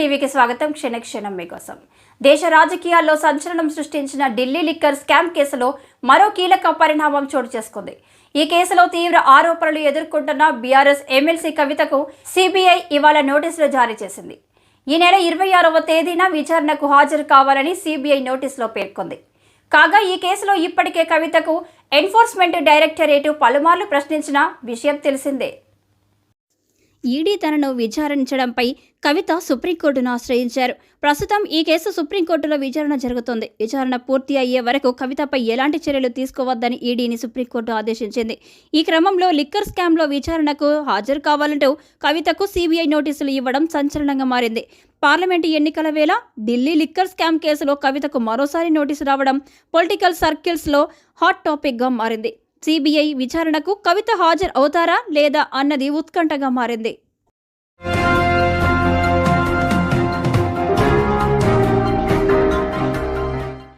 టీవీకి స్వాగతం. క్షణ క్షణం మీకోసం. దేశ రాజకీయాల్లో సంచలనం సృష్టించిన ఢిల్లీ లిక్కర్ స్కామ్ కేసులో మరో కీలక పరిణామం చోటు చేసుకుంది. ఈ కేసులో తీవ్ర ఆరోపణలు ఎదుర్కొంటున్న బీఆర్ఎస్ ఎమ్మెల్సీ కవితకు సిబిఐ ఇవాళ నోటీసులు జారీ చేసింది. ఈ నెల ఇరవై ఆరవ తేదీన విచారణకు హాజరు కావాలని సిబిఐ నోటీసులో పేర్కొంది. కాగా ఈ కేసులో ఇప్పటికే కవితకు ఎన్ఫోర్స్మెంట్ డైరెక్టరేటు పలుమార్లు ప్రశ్నించిన విషయం తెలిసిందే. ఈడీ తనను విచారించడంపై కవిత సుప్రీంకోర్టును ఆశ్రయించారు. ప్రస్తుతం ఈ కేసు సుప్రీంకోర్టులో విచారణ జరుగుతోంది. విచారణ పూర్తి అయ్యే వరకు కవితపై ఎలాంటి చర్యలు తీసుకోవద్దని ఈడీని సుప్రీంకోర్టు ఆదేశించింది. ఈ క్రమంలో లిక్కర్ స్కామ్లో విచారణకు హాజరు కావాలంటూ కవితకు సీబీఐ నోటీసులు ఇవ్వడం సంచలనంగా మారింది. పార్లమెంటు ఎన్నికల వేళ ఢిల్లీ లిక్కర్ స్కామ్ కేసులో కవితకు మరోసారి నోటీసు రావడం పొలిటికల్ సర్కిల్స్లో హాట్ టాపిక్గా మారింది. సిబిఐ విచారణకు కవిత హాజరు అవుతారా లేదా అన్నది ఉత్కంఠగా మారింది.